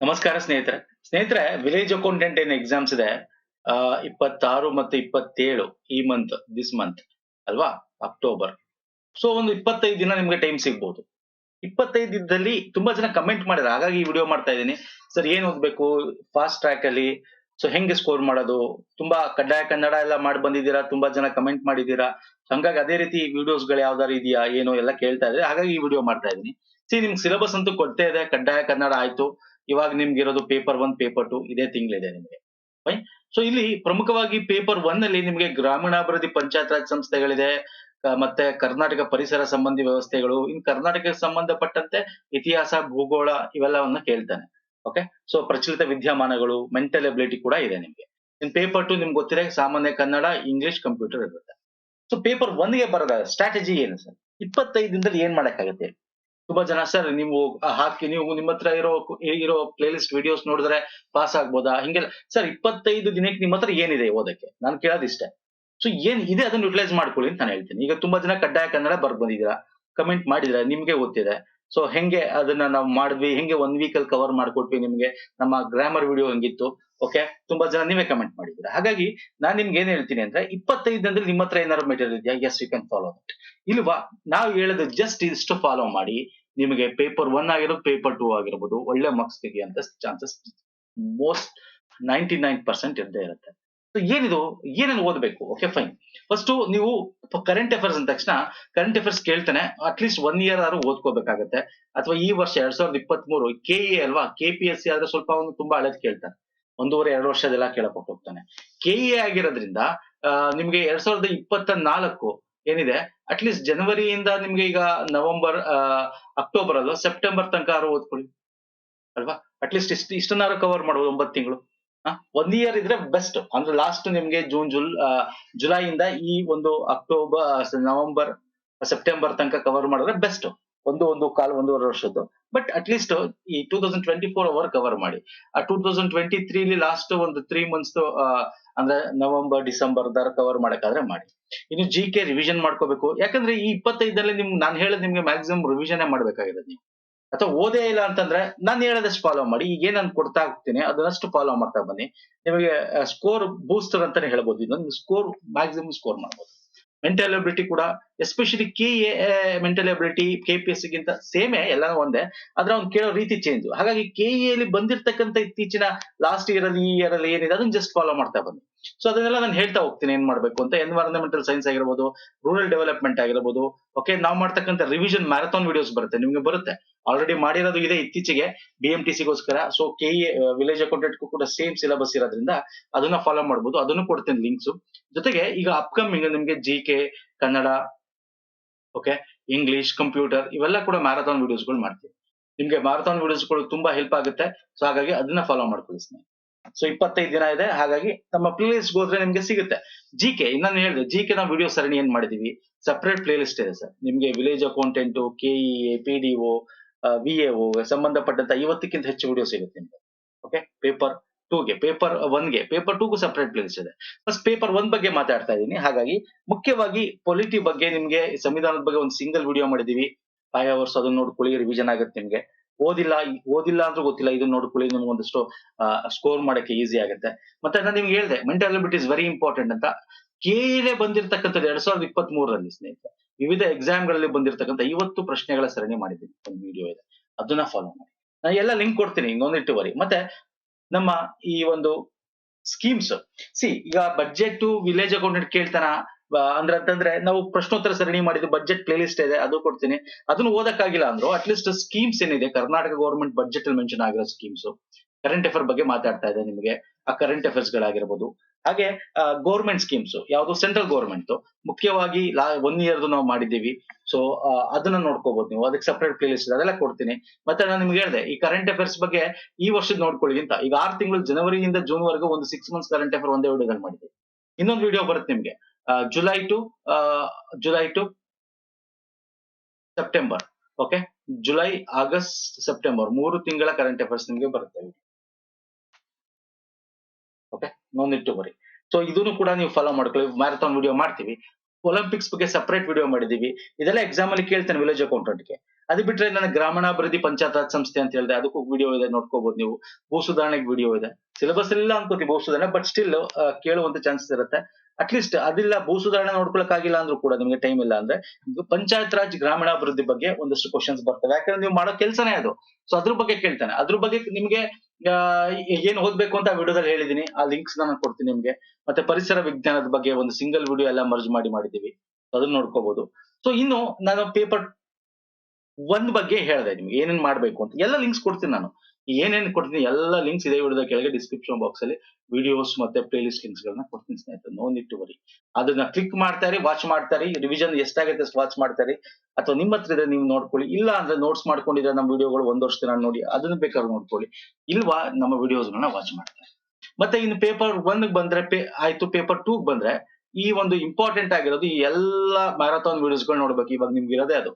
ನಮಸ್ಕಾರ ಸ್ನೇಹಿತರೆ. ಸ್ನೇಹಿತರೆ ವಿಲೇಜ್ ಅಕೌಂಟೆಂಟ್ ಏನ್ ಎಕ್ಸಾಮ್ಸ್ ಇದೆ? ಇಪ್ಪತ್ತಾರು ಮತ್ತು ಇಪ್ಪತ್ತೇಳು ಈ ಮಂತ್ ದಿಸ್ ಮಂತ್ ಅಲ್ವಾ? ಅಕ್ಟೋಬರ್ ಸೊ ಒಂದು ಇಪ್ಪತ್ತೈದು ದಿನ ನಿಮ್ಗೆ ಟೈಮ್ ಸಿಗ್ಬೋದು. ಇಪ್ಪತ್ತೈದು ದಿನದಲ್ಲಿ ತುಂಬಾ ಜನ ಕಮೆಂಟ್ ಮಾಡಿದ್ರೆ. ಹಾಗಾಗಿ ಈ ವಿಡಿಯೋ ಮಾಡ್ತಾ ಇದ್ದೀನಿ. ಸರ್ ಏನ್ ಓದ್ಬೇಕು? ಫಾಸ್ಟ್ ಟ್ರ್ಯಾಕ್ ಅಲ್ಲಿ. ಸೊ ಹೆಂಗೆ ಸ್ಕೋರ್ ಮಾಡೋದು? ತುಂಬಾ ಕಡ್ಡಾಯ ಕನ್ನಡ ಎಲ್ಲ ಮಾಡಿ ಬಂದಿದ್ದೀರಾ? ತುಂಬಾ ಜನ ಕಮೆಂಟ್ ಮಾಡಿದ್ದೀರಾ? ಹಂಗಾಗಿ ಅದೇ ರೀತಿ ವಿಡಿಯೋಸ್ಗಳು ಯಾವ್ದಾರು ಇದೆಯಾ? ಏನೋ ಎಲ್ಲ ಕೇಳ್ತಾ ಇದ್ದಾರೆ. ಹಾಗಾಗಿ ಈ ವಿಡಿಯೋ ಮಾಡ್ತಾ ಇದ್ದೀನಿ. ಸಿ ನಿಮ್ಗೆ ಸಿಲೆಬಸ್ ಅಂತೂ ಕೊಡ್ತಾ ಇದೆ. ಕಡ್ಡಾಯ ಕನ್ನಡ ಆಯ್ತು. ಇವಾಗ ನಿಮ್ಗೆ ಇರೋದು ಪೇಪರ್ ಒನ್ ಪೇಪರ್ ಟು ಇದೇ ತಿಂಗಳಿದೆ ನಿಮಗೆ. ಫೈನ್ ಸೊ ಇಲ್ಲಿ ಪ್ರಮುಖವಾಗಿ ಪೇಪರ್ ಒನ್ ಅಲ್ಲಿ ನಿಮಗೆ ಗ್ರಾಮೀಣಾಭಿವೃದ್ಧಿ ಪಂಚಾಯತ್ ರಾಜ್ ಸಂಸ್ಥೆಗಳಿದೆ ಮತ್ತೆ ಕರ್ನಾಟಕ ಪರಿಸರ ಸಂಬಂಧಿ ವ್ಯವಸ್ಥೆಗಳು, ಇನ್ ಕರ್ನಾಟಕಕ್ಕೆ ಸಂಬಂಧಪಟ್ಟಂತೆ ಇತಿಹಾಸ, ಭೂಗೋಳ ಇವೆಲ್ಲವನ್ನ ಕೇಳ್ತಾನೆ. ಓಕೆ ಸೊ ಪ್ರಚಲಿತ ವಿದ್ಯಮಾನಗಳು ಮೆಂಟಲ್ ಎಬಿಲಿಟಿ ಕೂಡ ಇದೆ ನಿಮ್ಗೆ. ಇನ್ ಪೇಪರ್ ಟು ನಿಮ್ಗೆ ಗೊತ್ತಿದೆ, ಸಾಮಾನ್ಯ ಕನ್ನಡ ಇಂಗ್ಲಿಷ್ ಕಂಪ್ಯೂಟರ್ ಇರುತ್ತೆ. ಸೊ ಪೇಪರ್ ಒನ್ಗೆ ಬರೋದ ಸ್ಟ್ರಾಟಜಿ ಏನು ಸರ್? ಇಪ್ಪತ್ತೈದು ದಿನದಲ್ಲಿ ಏನ್ ಮಾಡಕ್ಕಾಗತ್ತೆ? ತುಂಬಾ ಜನ ಸರ್, ನೀವು ಹಾಕಿ ನೀವು ನಿಮ್ಮ ಹತ್ರ ಇರೋ ಇರೋ ಪ್ಲೇಲಿಸ್ಟ್ ವಿಡಿಯೋಸ್ ನೋಡಿದ್ರೆ ಪಾಸ್ ಆಗ್ಬೋದಾ? ಹಿಂಗೆಲ್ಲ, ಸರ್, ಇಪ್ಪತ್ತೈದು ದಿನಕ್ಕೆ ನಿಮ್ಮ ಹತ್ರ ಏನಿದೆ ಓದಕ್ಕೆ? ನಾನು ಕೇಳೋದಿಷ್ಟೇ. ಸೊ ಏನ್ ಇದೆ ಅದನ್ನ ಯುಟಿಲೈಸ್ ಮಾಡ್ಕೊಳ್ಳಿ ಅಂತ ನಾನು ಹೇಳ್ತೀನಿ. ಈಗ ತುಂಬಾ ಜನ ಕಡ್ಡಾಯ ಕನ್ನಡ ಬಂದಿದ್ದೀರಾ? ಕಮೆಂಟ್ ಮಾಡಿದ್ರೆ ನಿಮ್ಗೆ ಗೊತ್ತಿದೆ. ಸೊ ಹೆಂಗೆ ಅದನ್ನ ನಾವು ಮಾಡಿದ್ವಿ, ಹೆಂಗೆ ಒನ್ ವೀಕ್ ಅಲ್ಲಿ ಕವರ್ ಮಾಡ್ಕೊಟ್ವಿ ನಿಮ್ಗೆ? ನಮ್ಮ ಗ್ರಾಮರ್ ವಿಡಿಯೋ ಹೆಂಗಿತ್ತು? ಓಕೆ ತುಂಬಾ ಜನ ನೀವೇ ಕಮೆಂಟ್ ಮಾಡಿದ್ದೀರಾ? ಹಾಗಾಗಿ ನಾನ್ ನಿಮ್ಗೆ ಏನ್ ಹೇಳ್ತೀನಿ ಅಂದ್ರೆ, ಇಪ್ಪತ್ತೈದು ದಿನದಲ್ಲಿ ನಿಮ್ಮ ಹತ್ರ ಏನಾದ್ರು ಮೆಟೀರಿಯಲ್ ಇದೆಯಾ? Yes you can follow that ಇಲ್ವಾ? ನಾವು ಹೇಳೋದು ಜಸ್ಟ್ ಇಷ್ಟು ಫಾಲೋ ಮಾಡಿ. ನಿಮಗೆ ಪೇಪರ್ ಒನ್ ಆಗಿರೋದು ಪೇಪರ್ ಟೂ ಆಗಿರ್ಬೋದು, ಒಳ್ಳೆ marks ತೆಗೆಯುವಂತ chances most ninety nine percent ಇದ್ದೇ ಇರುತ್ತೆ. ಸೊ ಏನಿದು? ಏನೇನು ಓದಬೇಕು? ಓಕೆ ಫೈನ್ ಫಸ್ಟ್ ನೀವು ಕರೆಂಟ್ ಅಫೇರ್ಸ್ ಅಂದ ತಕ್ಷಣ ಕರೆಂಟ್ ಅಫೇರ್ಸ್ ಕೇಳ್ತಾನೆ ಅಟ್ಲೀಸ್ಟ್ ಒನ್ ಇಯರ್ ಆದ್ರೂ ಓದ್ಕೋಬೇಕಾಗತ್ತೆ. ಅಥವಾ ಈ ವರ್ಷ ಎರಡ್ ಸಾವಿರದ ಇಪ್ಪತ್ತ್ ಮೂರು ಕೆ ಎ ಅಲ್ವಾ? ಕೆ ಪಿ ಎಸ್ ಸಿ ಆದ್ರೆ ಸ್ವಲ್ಪ ಒಂದು ತುಂಬಾ ಹಳೇದ್ ಕೇಳ್ತಾನೆ. ಒಂದೂವರೆ, ಎರಡು ವರ್ಷದೆಲ್ಲ ಕೇಳಕ್ ಹೋಗ್ತಾನೆ. ಕೆ ಎ ಆಗಿರೋದ್ರಿಂದ ನಿಮ್ಗೆ ಎರಡ್ ಸಾವಿರದ ಇಪ್ಪತ್ತ ನಾಲ್ಕು ಏನಿದೆ? ಅಟ್ಲೀಸ್ಟ್ ಜನವರಿಯಿಂದ ನಿಮ್ಗೆ ಈಗ ನವೆಂಬರ್ ಅಕ್ಟೋಬರ್ ಅಲ್ವಾ? ಸೆಪ್ಟೆಂಬರ್ ತನಕ ಆರು ಓದ್ಕೊಳ್ಳಿ. ಅಲ್ವಾ? ಅಟ್ಲೀಸ್ಟ್ ಇಷ್ಟು, ಇಷ್ಟನ್ನಾರು ಕವರ್ ಮಾಡ್ಬೋದು, ಒಂಬತ್ತು ತಿಂಗಳು. ಒನ್ ಇಯರ್ ಇದ್ರೆ ಬೆಸ್ಟ್ ಅಂದ್ರೆ ಲಾಸ್ಟ್ ನಿಮ್ಗೆ ಜೂನ್ ಜುಲ್ ಜುಲೈಯಿಂದ ಈ ಒಂದು ಅಕ್ಟೋಬರ್ ನವೆಂಬರ್ ಸೆಪ್ಟೆಂಬರ್ ತನಕ ಕವರ್ ಮಾಡಿದ್ರೆ ಬೆಸ್ಟ್ ಒಂದು ಒಂದು ಕಾಲ್, ಒಂದೂವರೆ ವರ್ಷದ್ದು. ಬಟ್ ಅಟ್ ಲೀಸ್ಟ್ ಈ ಟೂ ತೌಸಂಡ್ ಟ್ವೆಂಟಿ ಫೋರ್ ಅವರ್ ಕವರ್ ಮಾಡಿ. ಆ ಟೂ ತೌಸಂಡ್ ಟ್ವೆಂಟಿ ತ್ರೀಲಿ ಲಾಸ್ಟ್ ಒಂದು ತ್ರೀ ಮಂತ್ಸ್ ಅಂದ್ರೆ ನವೆಂಬರ್ ಡಿಸೆಂಬರ್ ದರ ಕವರ್ ಮಾಡಕ್ಕಾದ್ರೆ ಮಾಡಿ. ಇನ್ನು ಜಿ ಕೆ ರಿವಿಷನ್ ಮಾಡ್ಕೋಬೇಕು. ಯಾಕಂದ್ರೆ ಈ ಇಪ್ಪತ್ತೈದರಲ್ಲಿ ನಿಮ್ಗೆ ನಾನು ಹೇಳೋದು ನಿಮ್ಗೆ ಮ್ಯಾಕ್ಸಿಮಮ್ ರಿವಿಷನ್ ಮಾಡ್ಬೇಕಾಗಿರೋದು ನೀವು. ಅಥವಾ ಓದೇ ಇಲ್ಲ ಅಂತಂದ್ರೆ ನಾನು ಹೇಳದಷ್ಟು ಫಾಲೋ ಮಾಡಿ. ಈಗ ಏನ್ ನಾನು ಕೊಡ್ತಾ ಹೋಗ್ತೀನಿ, ಅದನ್ನಷ್ಟು ಫಾಲೋ ಮಾಡ್ತಾ ಬನ್ನಿ. ನಿಮಗೆ ಸ್ಕೋರ್ ಬೂಸ್ಟರ್ ಅಂತಾನೆ ಹೇಳ್ಬೋದು. ಇದೊಂದು ಸ್ಕೋರ್ ಮ್ಯಾಕ್ಸಿಮಮ್ ಸ್ಕೋರ್ ಮಾಡ್ಬೋದು. ಮೆಂಟಲ್ ಎಬಿಲಿಟಿ ಕೂಡ especially K A mental ability K P S ಗಿಂತ ಸೇಮೇ ಎಲ್ಲಾನು ಒಂದೇ. ಆದ್ರೆ ಅವ್ನು ಕೇಳೋ ರೀತಿ ಚೇಂಜ್ ಹಾಗಾಗಿ ಕೆ ಅಲ್ಲಿ ಬಂದಿರ್ತಕ್ಕಂಥ ಇತ್ತೀಚಿನ ಲಾಸ್ಟ್ ಇಯರ್ ಅಲ್ಲಿ, ಈ ಇಯರ್ ಅಲ್ಲಿ ಏನಿದೆ, ಅದನ್ನ ಜಸ್ಟ್ ಫಾಲೋ ಮಾಡ್ತಾ ಬನ್ನಿ. ಸೊ ಅದನ್ನೆಲ್ಲ ನಾನು ಹೇಳ್ತಾ ಹೋಗ್ತೀನಿ, ಏನ್ ಮಾಡ್ಬೇಕು ಅಂತ. ಎನ್ವೈರನ್ಮೆಂಟಲ್ ಸೈನ್ಸ್ ಆಗಿರ್ಬೋದು ರೂರಲ್ ಡೆವಲಪ್ಮೆಂಟ್ ಆಗಿರ್ಬೋದು. ಓಕೆ ನಾವು ಮಾಡ್ತಕ್ಕಂಥ ರಿವಿಷನ್ ಮ್ಯಾರಥಾನ್ ವಿಡಿಯೋಸ್ ಬರುತ್ತೆ, ನಿಮ್ಗೆ ಬರುತ್ತೆ. ಆಲ್ರೆಡಿ ಮಾಡಿರೋದು ಇದೆ ಇತ್ತೀಚೆಗೆ ಬಿ ಎಂ ಟಿ ಸಿಗೋಸ್ಕರ ಸೊ ಕೆ ವಿಲೇಜ್ ಅಕೌಂಟೆಂಟ್ ಕೂಡ ಸೇಮ್ ಸಿಲೆಬಸ್ ಇರೋದ್ರಿಂದ ಅದನ್ನ ಫಾಲೋ ಮಾಡ್ಬೋದು. ಅದನ್ನು ಕೊಡ್ತೇನೆ ಲಿಂಕ್ಸ್ ಜೊತೆಗೆ ಈಗ ಅಪ್ಕಮಿಂಗ್ ನಿಮ್ಗೆ G K Kannada okay English computer ಇವೆಲ್ಲ ಕೂಡ ಮ್ಯಾರಥಾನ್ ವಿಡಿಯೋಸ್ಗಳು ಮಾಡ್ತೀವಿ. ನಿಮ್ಗೆ ಮ್ಯಾರಥಾನ್ ವಿಡಿಯೋಸ್ಗಳು ತುಂಬಾ ಹೆಲ್ಪ್ ಆಗುತ್ತೆ. ಸೊ ಹಾಗಾಗಿ ಅದನ್ನ ಫಾಲೋ ಮಾಡ್ಕೊಳ್ಳಿ ಸ್ನೇಹಿತರೆ ಸೊ ಇಪ್ಪತ್ತೈದು ದಿನ ಇದೆ. ಹಾಗಾಗಿ ನಮ್ಮ ಪ್ಲೇ ಲಿಸ್ಟ್ ಹೋದ್ರೆ ನಿಮ್ಗೆ ಸಿಗುತ್ತೆ. ಜಿ ಕೆ ಇನ್ನೊಂದು ಹೇಳಿದೆ ಜಿ ಕೆ ನಾವು ವಿಡಿಯೋ ಸರಣಿ ಏನ್ ಮಾಡಿದೀವಿ? ಸಪರೇಟ್ ಪ್ಲೇ ಲಿಸ್ಟ್ ಇದೆ ಸರ್. ನಿಮ್ಗೆ village accountant K E P D O V A ಸಂಬಂಧಪಟ್ಟಂತ ಐವತ್ತಕ್ಕಿಂತ ಹೆಚ್ಚು ವಿಡಿಯೋ ಸಿಗುತ್ತೆ ನಿಮ್ಗೆ. ಓಕೆ ಪೇಪರ್ ಟೂಗೆ ಪೇಪರ್ ಒನ್ಗೆ ಪೇಪರ್ ಟೂಗೂ ಸಪರೇಟ್ ಪ್ಲೇಸ್ ಇದೆ. ಫಸ್ಟ್ ಪೇಪರ್ ಒನ್ ಬಗ್ಗೆ ಮಾತಾಡ್ತಾ ಇದ್ದೀನಿ. ಹಾಗಾಗಿ ಮುಖ್ಯವಾಗಿ ಪೊಲಿಟಿ ಬಗ್ಗೆ ನಿಮ್ಗೆ ಸಂವಿಧಾನದ ಬಗ್ಗೆ ಒಂದು ಸಿಂಗಲ್ ವಿಡಿಯೋ ಮಾಡಿದೀವಿ ಫೈವ್ ಅವರ್ಸ್ ಅದನ್ನ ನೋಡ್ಕೊಳ್ಳಿ ರಿವಿಷನ್ ಆಗುತ್ತೆ ನಿಮ್ಗೆ. ಓದಿಲ್ಲ ಓದಿಲ್ಲ ಅಂದ್ರೂ ಗೊತ್ತಿಲ್ಲ, ಇದನ್ನ ನೋಡ್ಕೊಳ್ಳಿ ನಿಮ್ಗೆ ಒಂದಷ್ಟು ಸ್ಕೋರ್ ಮಾಡಕ್ಕೆ ಈಸಿ ಆಗುತ್ತೆ. ಮತ್ತೆ ನಾನು ನಿಮ್ಗೆ ಹೇಳಿದೆ ಮೆಂಟಲ್ ಇಸ್ ವೆರಿ ಇಂಪಾರ್ಟೆಂಟ್ ಅಂತ. ಕೇಳೆ ಬಂದಿರತಕ್ಕಂಥದ್ದು ಎರಡ್ ಸಾವಿರದ ಇಪ್ಪತ್ತ್ ಮೂರರಲ್ಲಿ ಸ್ನೇಹಿತರೆ. ವಿವಿಧ ಎಕ್ಸಾಮ್ಗಳಲ್ಲಿ ಬಂದಿರತಕ್ಕಂಥ ಐವತ್ತು ಪ್ರಶ್ನೆಗಳ ಸರಣಿ ಮಾಡಿದ್ದೀನಿ ಒಂದು ವಿಡಿಯೋ ಇದೆ. ಅದನ್ನ ಫಾಲೋ ಮಾಡಿ. ನಾನು ಎಲ್ಲ ಲಿಂಕ್ ಕೊಡ್ತೀನಿ ಇನ್ನೊಂದಿಟ್ಟುವರಿ ಮತ್ತೆ ನಮ್ಮ ಈ ಒಂದು ಸ್ಕೀಮ್ಸ್ ಸಿ ಈಗ ಬಜೆಟ್ ವಿಲೇಜ್ ಅಕೌಂಟೆಂಟ್ ಕೇಳ್ತಾನ ಅಂದ್ರೆ ಅಂತಂದ್ರೆ ನಾವು ಪ್ರಶ್ನೋತ್ತರ ಸರಣಿ ಮಾಡಿದ್ದು ಬಜೆಟ್ ಪ್ಲೇ ಲಿಸ್ಟ್ ಇದೆ, ಅದು ಕೊಡ್ತೀನಿ. ಅದನ್ನು ಓದಕ್ಕಾಗಿಲ್ಲ ಅಂದ್ರು ಅಟ್ಲೀಸ್ಟ್ ಸ್ಕೀಮ್ಸ್ ಏನಿದೆ, ಕರ್ನಾಟಕ ಗೌರ್ಮೆಂಟ್ ಬಜೆಟ್ ಅಲ್ಲಿ ಮೆನ್ಷನ್ ಆಗಿರೋ ಸ್ಕೀಮ್ಸ್ ಕರೆಂಟ್ ಅಫೇರ್ ಬಗ್ಗೆ ಮಾತಾಡ್ತಾ ಇದೆ ನಿಮಗೆ. ಆ ಕರೆಂಟ್ ಅಫೇರ್ಸ್ ಗಳಾಗಿರ್ಬೋದು ಹಾಗೆ ಗೌರ್ಮೆಂಟ್ ಸ್ಕೀಮ್ಸ್ ಯಾವುದು ಸೆಂಟ್ರಲ್ ಗೌರ್ಮೆಂಟ್ ಮುಖ್ಯವಾಗಿ ಲಾ ಒನ್ ಇಯರ್ ನಾವು ಮಾಡಿದ್ದೀವಿ. ಸೊ ಅದನ್ನ ನೋಡ್ಕೋಬಹುದು ನೀವು. ಅದಕ್ಕೆ ಸಪರೇಟ್ ಪ್ಲೇ ಲಿಸ್ಟ್ ಅದೆಲ್ಲ ಕೊಡ್ತೀನಿ. ಮತ್ತೆ ನಾನು ನಿಮ್ಗೆ ಹೇಳಿದೆ, ಈ ಕರೆಂಟ್ ಅಫೇರ್ಸ್ ಬಗ್ಗೆ ಈ ವರ್ಷದ ನೋಡ್ಕೊಳ್ಳಿ ಅಂತ. ಈಗ ಆರು ತಿಂಗಳು ಜನವರಿಯಿಂದ ಜೂನ್ ವರೆಗೂ ಒಂದು ಸಿಕ್ಸ್ ಮಂತ್ಸ್ ಕರೆಂಟ್ ಅಫೇರ್ ಒಂದೇ ವಿಡಿಯೋದಲ್ಲಿ ಮಾಡಿದ್ವಿ ಇನ್ನೊಂದು ವಿಡಿಯೋ ಬರುತ್ತೆ ನಿಮ್ಗೆ. July to July to September okay July August September ಮೂರು ತಿಂಗಳ ಕರೆಂಟ್ ಅಫೇರ್ಸ್ ನಿಮ್ಗೆ ಬರುತ್ತೆ. ನೋಂದಿಟ್ಟು ಬರಿ ಸೊ ಇದನ್ನು ಕೂಡ ನೀವು ಫಾಲೋ ಮಾಡ್ಕೊಳ್ಳಿ. ಮ್ಯಾರಥಾನ್ ವಿಡಿಯೋ ಮಾಡ್ತೀವಿ. ಒಲಿಂಪಿಕ್ಸ್ ಬಗ್ಗೆ ಸಪರೇಟ್ ವಿಡಿಯೋ ಮಾಡಿದೀವಿ ಇದೆಲ್ಲ ಎಕ್ಸಾಮ್ ಅಲ್ಲಿ ಕೇಳ್ತೇನೆ ವಿಲೇಜ್ ಅಕೌಂಟೆಂಟ್ಗೆ ಅದು ಬಿಟ್ರೆ ನನ್ನ ಗ್ರಾಮೀಣಾಭಿವೃದ್ಧಿ ಪಂಚಾಯತ್ ರಾಜ್ ಸಂಸ್ಥೆ ಅಂತ ಹೇಳಿದೆ, ಅದಕ್ಕೂ ವಿಡಿಯೋ ಇದೆ ನೋಡ್ಕೋಬಹುದು ನೀವು. ಭೂ ಸುಧಾರಣೆಗೆ ವಿಡಿಯೋ ಇದೆ. ಸಿಲೆಬಸ್ ಇಲ್ಲ ಅನ್ಕೋತಿ ಭೂ ಸುಧಾರಣೆ ಬಟ್ ಸ್ಟಿಲ್ ಕೇಳುವಂತ ಚಾನ್ಸಸ್ ಇರುತ್ತೆ. ಅಟ್ಲೀಸ್ಟ್ ಅದಿಲ್ಲ ಭೂ ಸುಧಾರಣೆ ನೋಡ್ಕೊಳಕ್ಕಾಗಿಲ್ಲ ಅಂದ್ರೂ ಕೂಡ ನಿಮಗೆ ಟೈಮ್ ಇಲ್ಲ ಅಂದ್ರೆ ಪಂಚಾಯತ್ ರಾಜ್ ಗ್ರಾಮೀಣಾಭಿವೃದ್ಧಿ ಬಗ್ಗೆ ಒಂದಷ್ಟು ಕ್ವಶನ್ಸ್ ಬರ್ತವೆ. ಯಾಕಂದ್ರೆ ನೀವು ಮಾಡೋ ಕೆಲಸನೇ ಅದು. ಸೊ ಅದ್ರ ಬಗ್ಗೆ ಕೇಳ್ತಾನೆ. ಅದ್ರ ಬಗ್ಗೆ ನಿಮಗೆ ಏನ್ ಓದ್ಬೇಕು ಅಂತ ವಿಡಿಯೋದಲ್ಲಿ ಹೇಳಿದೀನಿ. ಆ ಲಿಂಕ್ಸ್ ನಾನು ಕೊಡ್ತೀನಿ ನಿಮ್ಗೆ. ಮತ್ತೆ ಪರಿಸರ ವಿಜ್ಞಾನದ ಬಗ್ಗೆ ಒಂದು ಸಿಂಗಲ್ ವಿಡಿಯೋ ಎಲ್ಲ ಮರ್ಜ್ ಮಾಡಿ ಮಾಡಿದೀವಿ ಅದನ್ನ ನೋಡ್ಕೋಬಹುದು ಸೊ ಇನ್ನು ನಾನು ಪೇಪರ್ ಒಂದ್ ಬಗ್ಗೆ ಹೇಳಿದೆ ನಿಮ್ಗೆ, ಏನೇನ್ ಮಾಡ್ಬೇಕು ಅಂತ. ಎಲ್ಲ ಲಿಂಕ್ಸ್ ಕೊಡ್ತೀನಿ ನಾನು. ಏನೇನ್ ಕೊಡ್ತೀನಿ, ಎಲ್ಲ ಲಿಂಕ್ಸ್ ಇದೆ ವಿಡಿಯೋದ ಕೆಳಗೆ ಡಿಸ್ಕ್ರಿಪ್ಷನ್ ಬಾಕ್ಸ್ ಅಲ್ಲಿ ವಿಡಿಯೋಸ್ ಮತ್ತೆ ಪ್ಲೇ ಲಿಸ್ಟ್ ಲಿಂಕ್ಸ್ ಗಳನ್ನ ಕೊಡ್ತೀನಿ ಸ್ನೇಹಿತರೆ ನೋ ನಿಟ್ ಟು ಅದನ್ನ ಕ್ಲಿಕ್ ಮಾಡ್ತಾರೆ ವಾಚ್ ಮಾಡ್ತಾರೆ ರಿವಿಷನ್ ಎಷ್ಟಾಗುತ್ತೆ ಅಷ್ಟು ವಾಚ್ ಮಾಡ್ತಾರೆ. ಅಥವಾ ನಿಮ್ಮ ಹತ್ರ ಇದ್ರೆ ನೀವು ನೋಡ್ಕೊಳ್ಳಿ, ಇಲ್ಲ ಅಂದ್ರೆ ನೋಟ್ಸ್ ಮಾಡ್ಕೊಂಡಿದ್ರೆ ನಮ್ಮ ವಿಡಿಯೋಗಳು ಒಂದ್ ದಿನ ನೋಡಿ, ಅದನ್ನ ಬೇಕಾದ್ರೆ ನೋಡ್ಕೊಳ್ಳಿ. ಇಲ್ವಾ, ನಮ್ಮ ವಿಡಿಯೋಸ್ ಗಳನ್ನ ವಾಚ್ ಮಾಡ್ತಾರೆ. ಮತ್ತೆ ಇನ್ನು ಪೇಪರ್ ಒನ್ ಬಂದ್ರೆ, ಪೇ, ಆಯ್ತು ಪೇಪರ್ ಟೂ ಬಂದ್ರೆ, ಈ ಒಂದು ಇಂಪಾರ್ಟೆಂಟ್ ಆಗಿರೋದು ಈ ಎಲ್ಲಾ ಮ್ಯಾರಥಾನ್ ವಿಡಿಯೋಸ್ಗಳು ನೋಡ್ಬೇಕು, ಇವಾಗ ನಿಮ್ಗೆ ಇರೋದೇ ಅದು.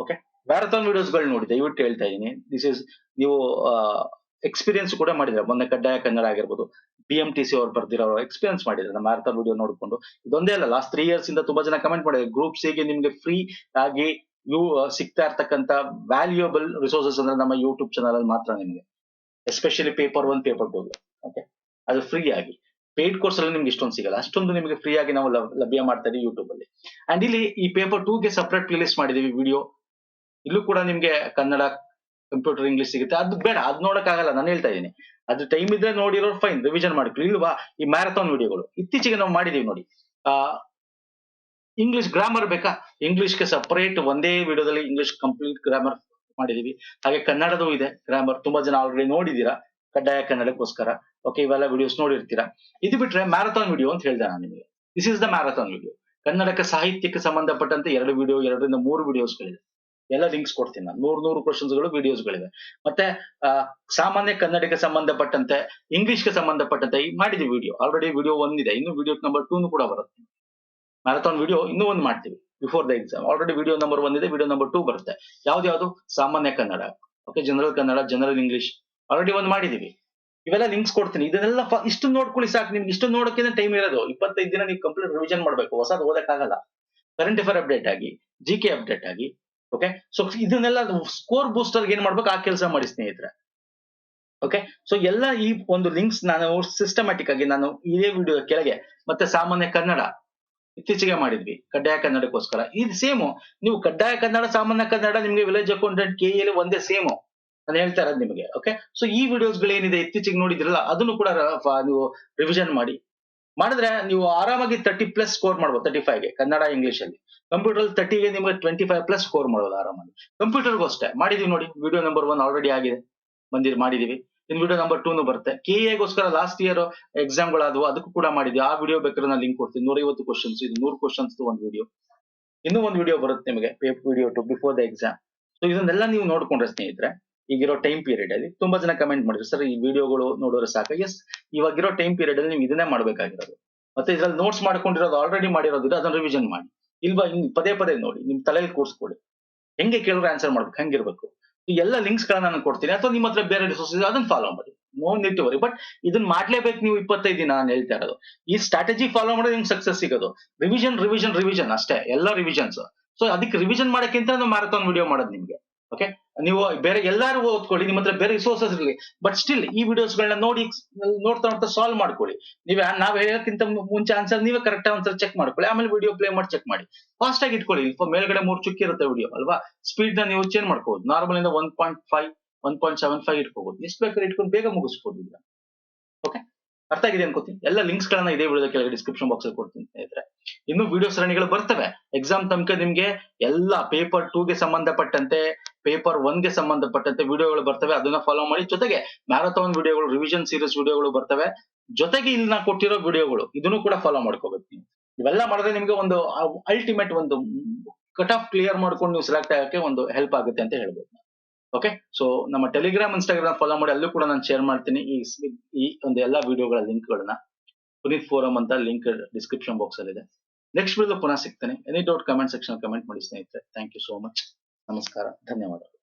ಓಕೆ ಮ್ಯಾರಥಾನ್ ವಿಡಿಯೋಸ್ಗಳು ನೋಡಿ, ದಯವಿಟ್ಟು ಹೇಳ್ತಾ ಇದೀನಿ. ದಿಸ್ ಇಸ್ ನೀವು ಎಕ್ಸ್ಪೀರಿಯನ್ಸ್ ಕೂಡ ಮಾಡಿದ್ರೆ ಮೊನ್ನೆ ಕಡ್ಡಾಯ ಕನ್ನಡ ಆಗಿರ್ಬೋದು ಬಿ ಎಂ ಟಿ ಸಿ ಅವ್ರು ಬರ್ದಿರೋ ಎಕ್ಸ್ಪೀರಿಯನ್ಸ್ ಮಾಡಿದ್ರೆ ಮ್ಯಾರಥಾನ್ ವಿಡಿಯೋ ನೋಡ್ಕೊಂಡು. ಇದೊಂದೇ ಅಲ್ಲ ಲಾಸ್ಟ್ ತ್ರೀ ಇಯರ್ಸ್ ಇಂದ ತುಂಬಾ ಜನ ಕಮೆಂಟ್ ಮಾಡಿದ್ರೆ ಗ್ರೂಪ್ಗೆ ನಿಮ್ಗೆ ಫ್ರೀ ಆಗಿ ಯು ಸಿಗ್ತಾ ಇರ್ತಕ್ಕಂತ ವ್ಯಾಲ್ಯೂಯಬಲ್ ರಿಸೋರ್ಸಸ್ ಅಂದ್ರೆ ನಮ್ಮ ಯೂಟ್ಯೂಬ್ ಚಾನಲ್ ಅಲ್ಲಿ ಮಾತ್ರ ನಿಮಗೆ. Especially paper one paper two okay ಅದು ಫ್ರೀ ಆಗಿ. ಪೇಡ್ ಕೋರ್ಸ್ ಅಲ್ಲಿ ನಿಮ್ಗೆ ಇಷ್ಟೊಂದು ಸಿಗಲ್ಲ. ಅಷ್ಟೊಂದು ನಿಮಗೆ ಫ್ರೀ ಆಗಿ ನಾವು ಲಭ್- ಲಭ್ಯ ಮಾಡ್ತಾ ಇದೀವಿ ಯೂಟ್ಯೂಬ್ ಅಲ್ಲಿ. ಅಂಡ್ ಇಲ್ಲಿ ಈ ಪೇಪರ್ ಟೂ ಗೆ ಸಪರೇಟ್ ಪ್ಲೇ ಮಾಡಿದೀವಿ ವಿಡಿಯೋ ಇಲ್ಲೂ ಕೂಡ ನಿಮ್ಗೆ ಕನ್ನಡ ಕಂಪ್ಯೂಟರ್ ಇಂಗ್ಲಿಷ್ ಸಿಗುತ್ತೆ. ಅದು ಬೇಡ, ಅದ್ ನೋಡಕ್ ಆಗಲ್ಲ ನಾನು ಹೇಳ್ತಾ ಇದೀನಿ ಅದು ಟೈಮ್ ಇದ್ರೆ ನೋಡಿರೋ ಫೈನ್ ರಿವಿಷನ್ ಮಾಡ್ಕೊಳ್ಳಿ. ಇಲ್ವಾ? ಈ ಮ್ಯಾರಥಾನ್ ವಿಡಿಯೋಗಳು ಇತ್ತೀಚೆಗೆ ನಾವು ಮಾಡಿದೀವಿ ನೋಡಿ. ಆ ಇಂಗ್ಲಿಷ್ ಗ್ರಾಮರ್ ಬೇಕಾ? ಇಂಗ್ಲಿಷ್ಗೆ ಸಪರೇಟ್ ಒಂದೇ ವಿಡಿಯೋದಲ್ಲಿ ಇಂಗ್ಲಿಷ್ ಕಂಪ್ಲೀಟ್ ಗ್ರಾಮರ್ ಮಾಡಿದೀವಿ. ಹಾಗೆ ಕನ್ನಡದೂ ಇದೆ ಗ್ರಾಮರ್ ತುಂಬಾ ಜನ ಆಲ್ರೆಡಿ ನೋಡಿದೀರಾ ಕಡ್ಡಾಯ ಕನ್ನಡಕ್ಕೋಸ್ಕರ. ಓಕೆ ಇವೆಲ್ಲ ವಿಡಿಯೋಸ್ ನೋಡಿರ್ತೀರಾ? ಇದು ಬಿಟ್ರೆ ಮ್ಯಾರಥಾನ್ ವಿಡಿಯೋ ಅಂತ ಹೇಳ್ದೆ ನಾನು ನಿಮಗೆ. This is the marathon video ಕನ್ನಡಕ್ಕೆ ಸಾಹಿತ್ಯಕ್ಕೆ ಸಂಬಂಧಪಟ್ಟಂತೆ ಎರಡು ವಿಡಿಯೋ ಎರಡರಿಂದ ಮೂರು ವಿಡಿಯೋಸ್ಗಳಿದೆ ಎಲ್ಲ ಲಿಂಕ್ಸ್ ಕೊಡ್ತೀನಿ ನಾನು. ನೂರ್ ನೂರು ಕ್ವಶನ್ಸ್ಗಳು ವಿಡಿಯೋಸ್ಗಳಿವೆ ಮತ್ತೆ ಸಾಮಾನ್ಯ ಕನ್ನಡಕ್ಕೆ ಸಂಬಂಧಪಟ್ಟಂತೆ ಇಂಗ್ಲಿಷ್ಗೆ ಸಂಬಂಧಪಟ್ಟಂತೆ ಮಾಡಿದೀವಿ ವಿಡಿಯೋ ಆಲ್ರೆಡಿ ವಿಡಿಯೋ ಒಂದಿದೆ ಇನ್ನು ವಿಡಿಯೋ ನಂಬರ್ ಟೂನು ಕೂಡ ಬರುತ್ತೆ. ಮ್ಯಾರಥಾನ್ ವಿಡಿಯೋ ಇನ್ನೂ ಒಂದು ಮಾಡ್ತೀವಿ. Before the exam already video number one ಇದೆ ವಿಡಿಯೋ ನಂಬರ್ ಟೂ ಬರುತ್ತೆ. ಯಾವ್ದು ಸಾಮಾನ್ಯ Kannada. Okay general Kannada general English already ಒಂದು ಮಾಡಿದೀವಿ. ಇವೆಲ್ಲ ಲಿಂಕ್ಸ್ ಕೊಡ್ತೀನಿ. ಇದನ್ನೆಲ್ಲ ಇಷ್ಟು ನೋಡ್ಕೊಳ್ಳಿ ಸಾಕು ನಿಮ್ಗೆ. ಇಷ್ಟು ನೋಡೋಕೆ ಟೈಮ್ ಇರೋದು. ಇಪ್ಪತ್ತೈದು ದಿನ ನೀವು ಕಂಪ್ಲೀಟ್ ರಿವಿಷನ್ ಮಾಡಬೇಕು. ಹೊಸದು ಓದಕ್ಕಾಗಲ್ಲ. ಕರೆಂಟ್ ಅಫೇರ್ ಅಪ್ಡೇಟ್ ಆಗಿ ಜಿ ಕೆ ಅಪ್ಡೇಟ್ ಆಗಿ ಓಕೆ ಸೊ ಇದನ್ನೆಲ್ಲ ಸ್ಕೋರ್ ಬೂಸ್ಟರ್ ಏನ್ ಮಾಡ್ಬೇಕು? ಆ ಕೆಲಸ ಮಾಡಿ ಸ್ನೇಹಿತರೆ. ಓಕೆ ಸೊ ಎಲ್ಲ ಈ ಒಂದು ಲಿಂಕ್ಸ್ ನಾನು ಸಿಸ್ಟಮ್ಯಾಟಿಕ್ ಆಗಿ ನಾನು ಇದೇ ವಿಡಿಯೋ ಕೆಳಗೆ, ಮತ್ತೆ ಸಾಮಾನ್ಯ ಕನ್ನಡ ಇತ್ತೀಚೆಗೆ ಮಾಡಿದ್ವಿ, ಕಡ್ಡಾಯ ಕನ್ನಡಕ್ಕೋಸ್ಕರ. ಇದು ಸೇಮು ನೀವು ಕಡ್ಡಾಯ ಕನ್ನಡ, ಸಾಮಾನ್ಯ ಕನ್ನಡ ನಿಮ್ಗೆ ವಿಲೇಜ್ ಅಕೌಂಟೆಂಟ್ ಕೆ ಎಲ್ಲಿ ಒಂದೇ ಸೇಮು ನಾನು ಹೇಳ್ತಾ ಇರೋದು ನಿಮಗೆ ಓಕೆ ಸೊ ಈ ವಿಡಿಯೋಸ್ಗಳು ಏನಿದೆ ಇತ್ತೀಚೆಗೆ ನೋಡಿದ್ರಲ್ಲ, ಅದನ್ನು ಕೂಡ ನೀವು ರಿವಿಷನ್ ಮಾಡಿ. ಮಾಡಿದ್ರೆ ನೀವು ಆರಾಮಾಗಿ ತರ್ಟಿ ಪ್ಲಸ್ ಸ್ಕೋರ್ ಮಾಡ್ಬೋದು ತರ್ಟಿ ಫೈವ್ಗೆ ಕನ್ನಡ ಇಂಗ್ಲಿಷ್ ಕಂಪ್ಯೂಟರ್ ತರ್ಟಿಗೆ ನಿಮಗೆ ಟ್ವೆಂಟಿ ಫೈವ್ ಪ್ಲಸ್ ಸ್ಕೋರ್ ಮಾಡೋದು ಆರಾಮಾಗಿ. ಕಂಪ್ಯೂಟರ್ಗೂ ಅಷ್ಟೇ. ಮಾಡಿದೀವಿ ನೋಡಿ. ವಿಡಿಯೋ ನಂಬರ್ ಒನ್ ಆಲ್ರೆಡಿ ಆಗಿದೆ. ಬಂದಿರ್ ಮಾಡಿದೀವಿ. ಇನ್ ವಿಡಿಯೋ ನಂಬರ್ ಟೂನು ಬರುತ್ತೆ. ಕೆ ಎಗೋಸ್ಕರ ಲಾಸ್ಟ್ ಇಯರ್ ಎಕ್ಸಾಮ್ಗಳಾದವು ಅದಕ್ಕೂ ಕೂಡ ಮಾಡಿದ್ವಿ. ಆ ವಿಡಿಯೋ ಬೇಕಾದ್ರೆ ನಾನು ಲಿಂಕ್ ಕೊಡ್ತೀನಿ. ನೂರೈವತ್ತು ಕ್ವಶನ್ಸ್ ಇದು ನೂರು ಕ್ವಶನ್ಸ್ ಒಂದು ವಿಡಿಯೋ ಇನ್ನೂ ಒಂದು ವಿಡಿಯೋ ಬರುತ್ತೆ ನಿಮಗೆ. Paper video two before the exam so ಇದನ್ನೆಲ್ಲ ನೀವು ನೋಡ್ಕೊಂಡ್ರೆ ಸ್ನೇಹಿತರೆ, ಈಗಿರೋ ಟೈಮ್ ಪೀರಿಯಡ್ ಅಲ್ಲಿ ತುಂಬಾ ಜನ ಕಮೆಂಟ್ ಮಾಡಿದ್ರು, ಸರ್, ಈ ವಿಡಿಯೋಗಳು ನೋಡೋರು ಸಾಕು? ಎಸ್ ಇವಾಗಿರೋ ಟೈಮ್ ಪೀರಿಯಡ್ ಅಲ್ಲಿ ನೀವು ಇದನ್ನೇ ಮಾಡಬೇಕಾಗಿರೋದು. ಮತ್ತೆ ಇದ್ರಲ್ಲಿ ನೋಟ್ಸ್ ಮಾಡ್ಕೊಂಡಿರೋದು ಆಲ್ರೆಡಿ ಮಾಡಿರೋದು ಅದನ್ನ ರಿವಿಷನ್ ಮಾಡಿ. ಇಲ್ವಾ ಹಿಂಗ್ ಪದೇ ಪದೇ ನೋಡಿ, ನಿಮ್ ತಲೆಯಲ್ಲಿ ಕೂರಿಸ್ಕೊಳ್ಳಿ. ಹೆಂಗೆ ಕೇಳಿದ್ರೆ ಆನ್ಸರ್ ಮಾಡ್ಬೇಕು, ಹೆಂಗಿರ್ಬೇಕು? ಎಲ್ಲ ಲಿಂಕ್ಸ್ ಗಳನ್ನ ನಾನು ಕೊಡ್ತೀನಿ, ಅಥವಾ ನಿಮ್ಮ ಹತ್ರ ಬೇರೆ ರಿಸೋರ್ಸಸ್ ಅದನ್ನ ಫಾಲೋ ಮಾಡಿ. ನೋ ವರಿ ಬಟ್ ಇದನ್ನ ಮಾಡ್ಲೇಬೇಕು ನೀವು ಇಪ್ಪತ್ತೈದು ದಿನ ನಾನು ಹೇಳ್ತಾ ಇರೋದು. ಈ ಸ್ಟ್ರಾಟಜಿ ಫಾಲೋ ಮಾಡಿದ್ರೆ ನಿಮ್ಗೆ ಸಕ್ಸಸ್ ಸಿಗೋದು. ರಿವಿಷನ್ ರಿವಿಷನ್ ರಿವಿಷನ್ ಅಷ್ಟೇ, ಎಲ್ಲ ರಿವಿಷನ್ಸ್ ಸೊ ಅದಕ್ಕೆ ರಿವಿಷನ್ ಮಾಡೋಕ್ಕಿಂತ ನಾವು ಮ್ಯಾರಥಾನ್ ವಿಡಿಯೋ ಮಾಡೋದು ನಿಮ್ಗೆ. ಓಕೆ ನೀವು ಬೇರೆ ಎಲ್ಲಾರು ಓದ್ಕೊಳ್ಳಿ ನಿಮ್ಮ ಹತ್ರ ಬೇರೆ ರಿಸೋರ್ಸಸ್ ಇರಲಿ. ಬಟ್ ಸ್ಟಿಲ್ ಈ ವಿಡಿಯೋಸ್ ಗಳನ್ನ ನೋಡಿ, ನೋಡ್ತಾ ನೋಡ್ತಾ ಸಾಲ್ವ್ ಮಾಡ್ಕೊಳ್ಳಿ. ನೀವು ನಾವ್ ಹೇಳೋಕ್ಕಿಂತ ಮುಂಚೆ ಆನ್ಸರ್ ನೀವೇ ಕರೆಕ್ಟ್ ಆನ್ಸರ್ ಚೆಕ್ ಮಾಡ್ಕೊಳ್ಳಿ. ಆಮೇಲೆ ವಿಡಿಯೋ ಪ್ಲೇ ಮಾಡಿ ಚೆಕ್ ಮಾಡಿ. ಫಾಸ್ಟ್ ಆಗಿ ಇಟ್ಕೊಳ್ಳಿ. ಮೇಲ್ಗಡೆ ಮೂರು ಚುಕ್ಕಿ ಇರುತ್ತೆ ವಿಡಿಯೋ ಅಲ್ವಾ? ಸ್ಪೀಡ್ನ ನೀವು ಚೇಂಜ್ ಮಾಡ್ಕೋಬಹುದು ನಾರ್ಮಲ್ ಇಂದ one point five one point seven five ಇಟ್ಕೋಬಹುದು ಎಷ್ಟು ಬೇಕಾದ್ರೆ ಇಟ್ಕೊಂಡು ಬೇಗ ಮುಗಿಸ್ಬೋದು ಈಗ. ಓಕೆ ಅರ್ಥ ಆಗಿದೆ ಅನ್ಕೋತೀನಿ. ಎಲ್ಲ ಲಿಂಕ್ಸ್ ಗಳನ್ನ ಇದೇ ವಿಡಿಯೋದ ಕೆಳಗೆ ಡಿಸ್ಕ್ರಿಪ್ಷನ್ ಬಾಕ್ಸ್ ಅಲ್ಲಿ ಕೊಡ್ತೀನಿ ಸ್ನೇಹಿತರೆ. ಇನ್ನು ವಿಡಿಯೋ ಸರಣಿಗಳು ಬರ್ತವೆ. ಎಕ್ಸಾಮ್ ತನಕ ನಿಮ್ಗೆ ಎಲ್ಲ ಪೇಪರ್ ಟೂಗೆ ಸಂಬಂಧಪಟ್ಟಂತೆ ಪೇಪರ್ಗೆ ಸಂಬಂಧಪಟ್ಟಂತೆ ವಿಡಿಯೋಗಳು ಬರ್ತವೆ, ಅದನ್ನ ಫಾಲೋ ಮಾಡಿ. ಜೊತೆಗೆ ಮ್ಯಾರಥಾನ್ ವಿಡಿಯೋಗಳು ರಿವಿಷನ್ ಸೀರೀಸ್ ವಿಡಿಯೋಗಳು ಬರ್ತವೆ. ಜೊತೆಗೆ ಇಲ್ಲಿ ನಾ ಕೊಟ್ಟಿರೋ ವಿಡಿಯೋಗಳು, ಇದನ್ನು ಕೂಡ ಫಾಲೋ ಮಾಡ್ಕೋಬೇಕು ಇವೆಲ್ಲ ಮಾಡಿದ್ರೆ ನಿಮ್ಗೆ ಒಂದು ಅಲ್ಟಿಮೇಟ್ ಒಂದು ಕಟ್ ಆಫ್ ಕ್ಲಿಯರ್ ಮಾಡ್ಕೊಂಡು ನೀವು ಸೆಲೆಕ್ಟ್ ಆಗಕ್ಕೆ ಒಂದು ಹೆಲ್ಪ್ ಆಗುತ್ತೆ ಅಂತ ಹೇಳ್ಬೋದು ಓಕೆ ಸೊ ನಮ್ಮ ಟೆಲಿಗ್ರಾಮ್ ಇನ್ಸ್ಟಾಗ್ರಾಮ್ ಫಾಲೋ ಮಾಡಿ, ಅಲ್ಲೂ ಕೂಡ ನಾನು ಶೇರ್ ಮಾಡ್ತೀನಿ ಈ ಈ ಒಂದು ಎಲ್ಲಾ ವಿಡಿಯೋಗಳ ಲಿಂಕ್ ಗಳನ್ನ ಪುನೀತ್ ಫೋರಂ ಅಂತ ಲಿಂಕ್ ಡಿಸ್ಕ್ರಿಪ್ಷನ್ ಬಾಕ್ಸ್ ಅಲ್ಲಿ ಇದೆ ನೆಕ್ಸ್ಟ್ ವಿಡಿಯೋ ಪುನಃ ಸಿಗ್ತೇನೆ. Any doubt comment section comment ಮಾಡಿ ಸ್ನೇಹಿತರೆ. ಥ್ಯಾಂಕ್ ಯು ಸೋ ಮಚ್ ನಮಸ್ಕಾರ ಧನ್ಯವಾದ